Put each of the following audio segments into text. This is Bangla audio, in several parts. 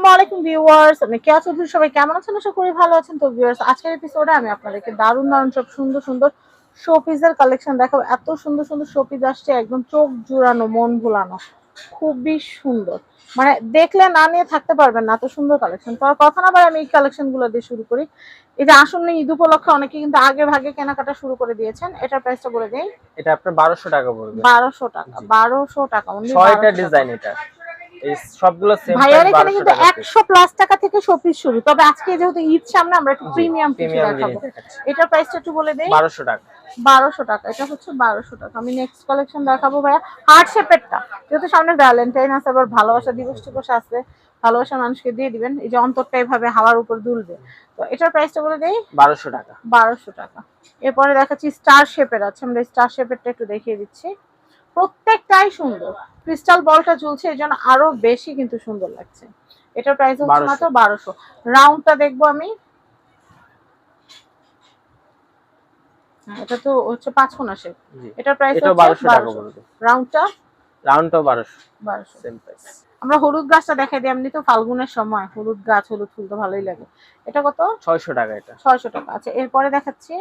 আসসালামু আলাইকুম ভিউয়ার্স আমি কেয়া চৌধুরী সবাই কেমন আছেন? আশা করি ভালো আছেন। তো ভিউয়ার্স আজকের এপিসোডে আমি আপনাদেরকে দারুণ দারুণ সব সুন্দর সুন্দর শোপিসের কালেকশন দেখাবো। এত সুন্দর সুন্দর শোপিস আসছে একদম চোখ জুড়ানো মন ভুলানো। খুবই সুন্দর। মানে দেখলে না নিয়ে থাকতে পারবেন না এত সুন্দর কালেকশন তো আর কথা না বলে আমি এই কালেকশনগুলো দিয়ে শুরু করি। এই যে আসন্ন ঈদ উপলক্ষে অনেকে কিন্তু আগে ভাগে কেনাকাটা শুরু করে দিয়েছেন। এটার প্রাইসটা বলে দিই। এটা আপনার বারোশো টাকা পড়বে। বারোশো টাকা বারোশো টাকা ছয়টা 1200 টাকা। ডিজাইন এটা। এই সবগুলো সেম ভাইয়ার এখানে কিন্তু একশো প্লাস টাকা থেকে শোপিস শুরু। তবে আজকে যেহেতু ঈদ সামনে আমরা একটু প্রিমিয়াম কিছু দেখাবো। এটার প্রাইসটা একটু বলে দেই। বারোশো টাকা। বারোশো টাকা। এটা হচ্ছে বারোশো টাকা। আমি নেক্সট কালেকশন দেখাবো ভাইয়া। হার্ট শেপেরটা যেহেতু সামনে ভ্যালেন্টাইন আছে আবার ভালোবাসা দিবস টিবস আছে ভালোবাসা মানুষকে দিয়ে দিবেন। এই যে অন্তরটা এইভাবে হাওয়ার উপর দুলবে। তো এটার প্রাইসটা বলে দেই। বারোশো টাকা। বারোশো টাকা। এরপরে দেখাচ্ছি স্টার শেপের আছে। আমরা স্টার শেপেরটা একটু দেখিয়ে দিচ্ছি। প্রত্যেকটাই সুন্দর। ক্রিস্টাল বলটা ঝুলছে এই জন্য আরও বেশি কিন্তু সুন্দর লাগছে। এটার প্রাইস হচ্ছে মাত্র বারোশো। রাউন্ডটা দেখব আমি। এটা তো হচ্ছে পাঁচ কোনা শেপ এটার প্রাইস হচ্ছে বারোশো রাউন্ডটা রাউন্ডটাও বারোশো। বারোশো। সেম প্রাইস আমরা হলুদ গাছটা দেখাই দিই এমনি তো ফাল্গুনের সময়। হলুদ গাছ হলুদ ফুল তো ভালোই লাগে। এটা কত? ছয়শো টাকা এটা। ছয়শো টাকা। আচ্ছা এরপরে দেখাচ্ছি।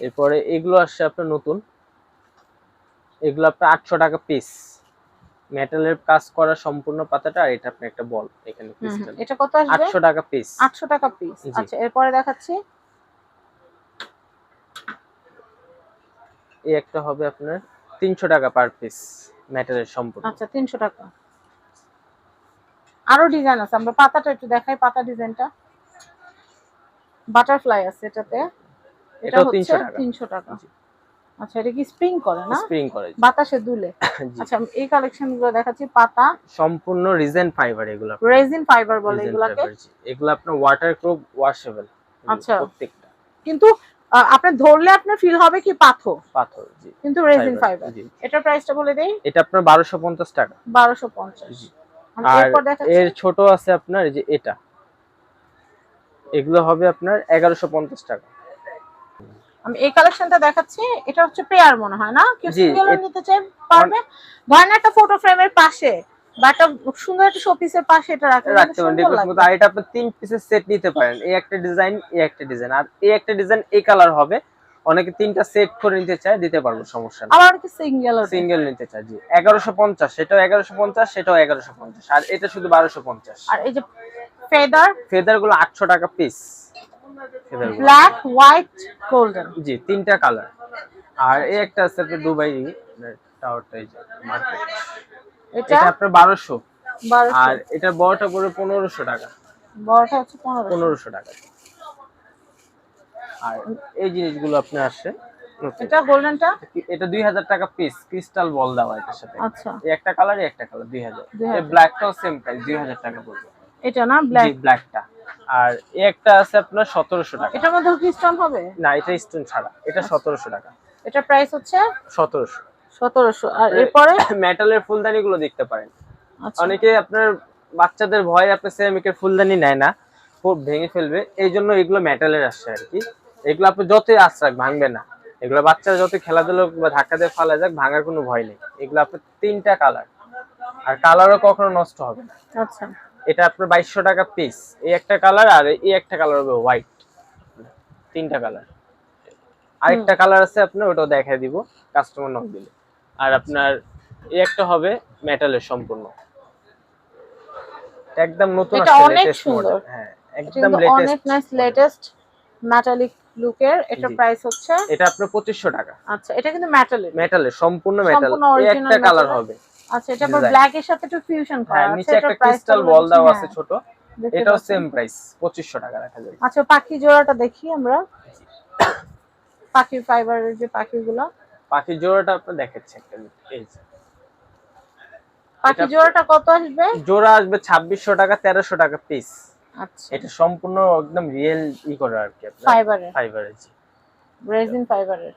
এরপরে এগুলো আসছে আপনার নতুন। এগুলো আপনার আটশো টাকা পিস মেটালের কাজ করা সম্পূর্ণ পাতাটা আর এটা আপনি একটা বল এখানে ক্রিস্টাল এটা কত আসবে? আটশো টাকা পিস আটশো টাকা পিস আচ্ছা এরপরে দেখাচ্ছি। এই একটা হবে আপনার তিনশো টাকা পার পিস মেটালের সম্পূর্ণ। আচ্ছা তিনশো টাকা। আরও ডিজাইন আছে আমরা পাতাটা একটু দেখাই পাতা ডিজাইনটা বাটারফ্লাই আছে এটাতে। এটা হচ্ছে 300 টাকা। তিনশো টাকা। জি। আচ্ছা এটা কি স্প্রিং করে না? স্প্রিং করে বাতাসে দুলে? আচ্ছা এই কালেকশনগুলো দেখাচ্ছি পাতা। সম্পূর্ণ রিজেন ফাইবার এগুলো রেজিন ফাইবার বলে এগুলাকে? এগুলো আপনার ওয়াটার প্রুফ ওয়াশেবল আচ্ছা। প্রত্যেকটা। কিন্তু আপনি ধরলে আপনার ফিল হবে কি পাথর? পাথর জি। কিন্তু রেজিন ফাইবার জি। এটার প্রাইসটা বলে দেই? এটা আপনার বারোশো পঞ্চাশ টাকা। বারোশো পঞ্চাশ। জি। আমি আর এর ছোট আছে আপনার এই যে এটা। এগুলো হবে আপনার এগারোশো পঞ্চাশ টাকা। আমি এই কালেকশনটা দেখাচ্ছি এটা হচ্ছে পেয়ার মনে হয় না? কেউ সিঙ্গেল নিতে চাই পারবে? ধরেন একটা ফটো ফ্রেমের পাশে বা একটা সুন্দর একটা শোপিসের পাশে এটা রাখতে পারেন আর এটা আপনি তিন পিসের সেট নিতে পারেন। এই একটা ডিজাইন এই একটা ডিজাইন আর এই একটা ডিজাইন এই কালার হবে। অনেকে তিনটা সেট করে নিতে চায় দিতে পারব সমস্যা নেই। আবার কি সিঙ্গেল সিঙ্গেল নিতে চায় জি। এগারোশো পঞ্চাশ সেটাও আর এটা শুধু বারোশো পঞ্চাশ। আর এই যে ফেদার ফেদারগুলো আটশো টাকা পিস ব্ল্যাক হোয়াইট গোল্ডেন জি তিনটা কালার আর এই একটা আছে আপনার দুবাই টাওয়ারটা এই যে মার্কেট এটা? এটা আপনার বারোশো। বারোশো। আর এটার বড়টা পড়বে পনেরোশো টাকা। বড়টা হচ্ছে পনেরো পনেরোশো টাকা। আর এই জিনিসগুলো আপনি আসছে এটা গোল্ডেনটা এটা দুই হাজার টাকা পিস ক্রিস্টাল বল দেওয়া এটার সাথে। আচ্ছা। এই একটা কালার এই একটা কালার দুই হাজার। 2000 এই ব্ল্যাকটাও সেম প্রাইস দুই হাজার টাকা পড়বে। এটা না ব্ল্যাক ব্ল্যাকটা আর একটা আছে আপনার সতেরোশো টাকা। এটার মধ্যে কি স্টোন হবে? না এটা স্টোন ছাড়া। এটা সতেরোশো টাকা। এটা প্রাইস হচ্ছে? সতেরোশো। সতেরোশো। আর এরপরে? মেটালের ফুলদানি গুলো দেখতে পারেন। আচ্ছা। অনেকে আপনার বাচ্চাদের ভয় আপনার সেরামিকের ফুলদানি নেয় না খুব ভেঙে ফেলবে। এই জন্য এগুলো মেটালের আসছে আর কি। এগুলো আপনি যতই আশ্রাক ভাঙবে না। এগুলো বাচ্চারা যত খেলাধুলো বা ধাক্কা দিয়ে ফালা যাক ভাঙার কোনো ভয় নেই। এগুলো আপনার তিনটা কালার আর কালারও কখনো নষ্ট হবে না। আচ্ছা। এটা আপনার বাইশশো টাকা পিস এই একটা কালার আর এই একটা কালার হবে হোয়াইট তিনটা কালার আরেকটা কালার আছে আপনার ওটাও দেখাই দিব কাস্টমার নক দিলে। আর আপনার এই একটা হবে মেটালের সম্পূর্ণ। একদম নতুন এটা অনেক লেটেস্ট সুন্দর। হ্যাঁ একদম কিন্তু অনেক নাইস লেটেস্ট মেটালিক লুকের এটা প্রাইস হচ্ছে এটা আপনার পঁচিশশো টাকা। আচ্ছা এটা কিন্তু মেটালের মেটালের সম্পূর্ণ মেটাল একটা কালার হবে। আচ্ছা এটা আবার ব্ল্যাক এর সাথে একটু ফিউশন করা হ্যাঁ আছে নিচে একটা ক্রিস্টাল বল দেওয়া আছে ছোট। এটাও সেম প্রাইস পঁচিশশো টাকা রাখা যাবে। আচ্ছা পাখি জোড়াটা দেখি আমরা। পাখির ফাইবারের যে পাখিগুলো। পাখি জোড়াটা আপনার দেখাচ্ছে একটা এই পাখি জোড়াটা কত আসবে? জোড়া আসবে ছাব্বিশশো টাকা তেরোশো টাকা পিস আচ্ছা। এটা সম্পূর্ণ একদম রিয়েল ই করে আর কি ফাইবারের ফাইবারের রেজিন ফাইবারের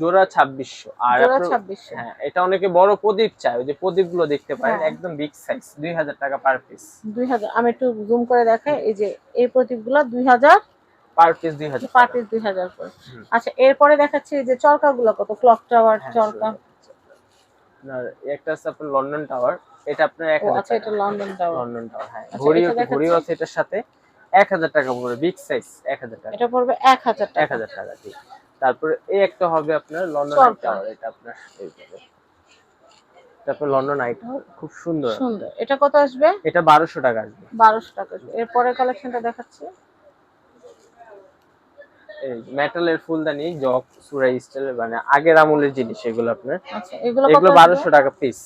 জোড়া ছাব্বিশশো। আর জোড়া আপনার- 2600 হ্যাঁ এটা অনেকে বড় প্রদীপ চায় ওই যে প্রদীপগুলো দেখতে পারেন হ্যাঁ। একদম বিগ সাইজ দুই হাজার টাকা পার পিস দুই হাজার আমি একটু জুম করে দেখাই এই যে এই প্রদীপগুলো দুই হাজার পার পিস পার পিস করে। আচ্ছা এরপরে দেখাচ্ছি এই যে চরকাগুলো কত ক্লক টাওয়ার হ্যাঁ, চরকা। আপনার একটা আছে আপনার লন্ডন টাওয়ার এটা আপনার হাজার আচ্ছা এটা লন্ডন টাওয়ার লন্ডন টাওয়ার হ্যাঁ। আচ্ছা, ঘড়ি আছে এটার সাথে টাকা পড়বে বিগ সাইজ এক হাজার টাকা। এটা পড়বে এক হাজার এক টাকা। টাকা তারপরে এই একটা হবে আপনার লন্ডন চরকা। টাওয়ার এটা আপনার। তারপর লন্ডন আইট খুব সুন্দর সুন্দর। এটা কত আসবে? এটা বারোশো টাকা আসবে। বারোশো টাকা আসবে। এরপরের কালেকশনটা দেখাচ্ছি। এই মেটালের ফুলদানি জগ সুরাই স্টাইলের মানে আগের আমলের জিনিস এগুলো আপনার। আচ্ছা এগুলো এগুলো কত বারোশো টাকা পিস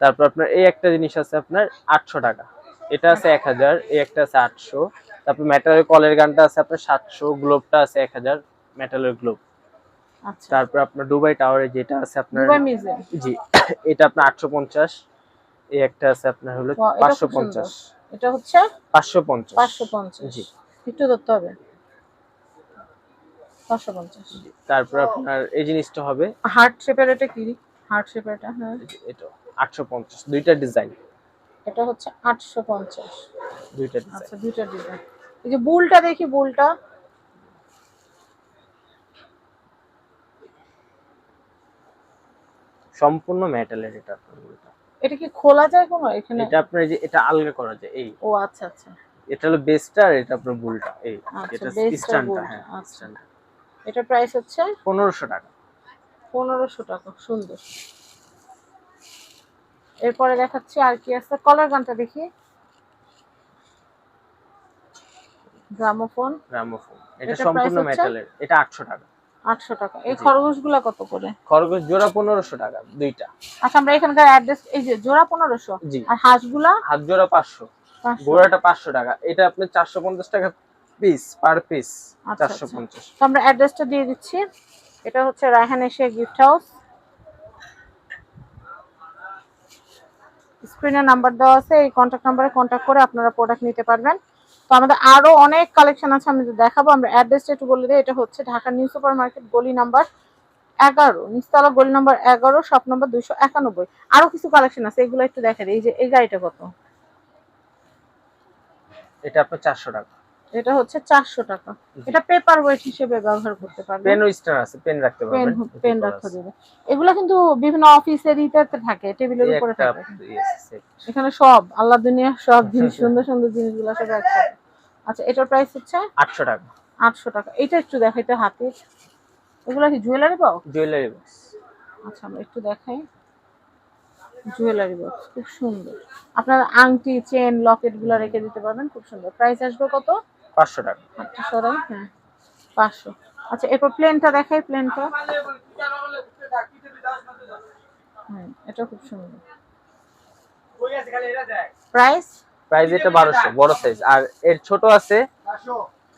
তারপর আপনার এই একটা জিনিস আছে আপনার আটশো টাকা। এটা আছে এক হাজার এই একটা আছে আটশো। তারপর মেটালের কলের গানটা আছে আপনার সাতশো গ্লোবটা আছে এক হাজার। মেটালের গ্লোব আচ্ছা। তারপর আপনার দুবাই টাওয়ারে যেটা আছে আপনার জি এটা আপনার আটশো পঞ্চাশ এই একটা আছে আপনার হলো পাঁচশো পঞ্চাশ। এটা হচ্ছে? পাঁচশো পঞ্চাশ। পাঁচশো পঞ্চাশ। জি। একটু ধরতে হবে। পাঁচশো পঞ্চাশ। তারপর আপনার এই জিনিসটা হবে হার্ট শেপের এটা কি? হার্ট শেপের এটা হ্যাঁ। এটা আটশো পঞ্চাশ দুইটা ডিজাইন এটা হচ্ছে আটশো পঞ্চাশ। দুইটা ডিজাইন আচ্ছা দুইটা ডিজাইন এই যে বুলটা দেখি বুলটা সম্পূর্ণ মেটালের এটা আপনার এটা কি খোলা যায় কোনো? এখানে এটা আপনার যে এটা আলগা করা যায় এই। ও আচ্ছা আচ্ছা। এটা হলো বেসটা আর এটা আপনার বুলটা এই। আচ্ছা, এটা স্ট্যান্ডটা হ্যাঁ আচ্ছা। এটা প্রাইস হচ্ছে? পনেরোশো টাকা। পনেরোশো টাকা সুন্দর। এরপরে দেখাচ্ছি আর কি আছে। কলার গানটা দেখি। গ্রামোফোন গ্রামোফোন এটা সম্পূর্ণ মেটালের এটা আটশো টাকা। আটশো টাকা। এই খরগোশগুলা কত করে? খরগোশ জোড়া পনেরোশো টাকা দুইটা। আচ্ছা আমরা এখানকার অ্যাড্রেস এই যে জোড়া পনেরোশো জি। আর হাঁসগুলা? হাত জোড়া পাঁচশো। পাঁচশো। গোড়াটা পাঁচশো টাকা। এটা চারশো পঞ্চাশ টাকা পিস পার পিস আচ্ছা, চারশো আচ্ছা। পঞ্চাশ। তো আমরা অ্যাড্রেসটা দিয়ে দিচ্ছি। এটা হচ্ছে রায়হান এশিয়া গিফট হাউস স্ক্রিনে নাম্বার দেওয়া আছে এই কন্ট্যাক্ট নাম্বারে কন্ট্যাক্ট করে আপনারা প্রোডাক্ট নিতে পারবেন। তো আমাদের আরও অনেক কালেকশন আছে, আমি দেখাবো, আমরা অ্যাড্রেসটা একটু বলে দিই, এটা হচ্ছে ঢাকা নিউ সুপার মার্কেট গলি নাম্বার এগারো, নিচতলা গলি নাম্বার এগারো শপ নাম্বার দুইশো একানব্বই। আরও কিছু কালেকশন আছে, এগুলো একটু দেখা দিই এই যে, এই গাড়িটা কত? এটা আপনার চারশো টাকা। এটা হচ্ছে চারশো টাকা। এটা পেপার ওয়েট হিসেবে ব্যবহার করতে পারবেন পেন স্টার আছে পেন রাখতে পারবেন। পেন রাখা যাবে এগুলো কিন্তু বিভিন্ন অফিসের ইটাতে থাকে টেবিলের উপরে থাকে। এখানে সব আল্লাহ দুনিয়া সব জিনিস সুন্দর সুন্দর জিনিসগুলো সব একসাথে। আচ্ছা এটার প্রাইস হচ্ছে? আটশো টাকা। আটশো টাকা। এটা একটু দেখাইতে হাতে। এগুলো কি জুয়েলারি বক্স জুয়েলারি বক্স আচ্ছা আমরা একটু দেখাই। জুয়েলারি বক্স খুব সুন্দর। আপনার আংটি চেন লকেটগুলো রেখে দিতে পারবেন খুব সুন্দর। প্রাইস আসবে কত? পাঁচশো টাকা। হাতটা সরাই হ্যাঁ। পাঁচশো। আচ্ছা এরপর প্লেনটা দেখাই প্লেনটা হুম এটা খুব সুন্দর। প্রাইস প্রাইস এটা বারোশো বড় সাইজ আর এর ছোট আছে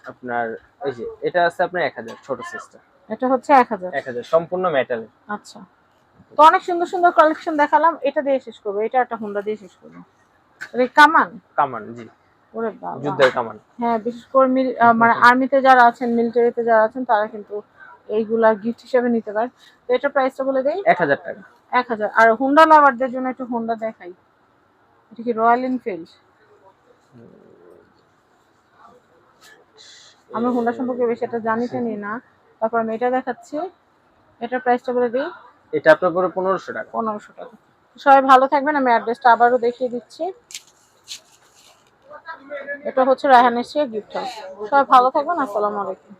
আপনার এই যে এটা আছে আপনার এক হাজার ছোট সাইজটা এটা হচ্ছে এক হাজার। এক হাজার সম্পূর্ণ মেটালের আচ্ছা। তো অনেক সুন্দর সুন্দর কালেকশন দেখালাম। এটা দিয়ে শেষ করব এটা একটা হুন্ডা দিয়ে শেষ করব। কামান? কামান জি। যুদ্ধের কামান। হ্যাঁ বিশেষ করে মানে আর্মিতে যারা আছেন মিলিটারিতে যারা আছেন তারা কিন্তু এইগুলা গিফট হিসেবে নিতে পারে। তো এটা প্রাইসটা বলে দেই। এক হাজার টাকা। এক হাজার। আর হুন্ডা লাভারদের জন্য একটু হুন্ডা দেখাই। এটা কি রয়্যাল এনফিল্ড আমি হুন্ডা সম্পর্কে বেশি একটা জানি জানি না তারপর আমি এটা দেখাচ্ছি। এটার প্রাইসটা বলে দিই। এটা আপনার পুরো পনেরোশো টাকা। পনেরোশো টাকা। সবাই ভালো থাকবেন আমি অ্যাড্রেসটা আবারও দেখিয়ে দিচ্ছি। এটা হচ্ছে রায়হানের গিফট হাউস সবাই ভালো থাকবেন আসসালামু আলাইকুম।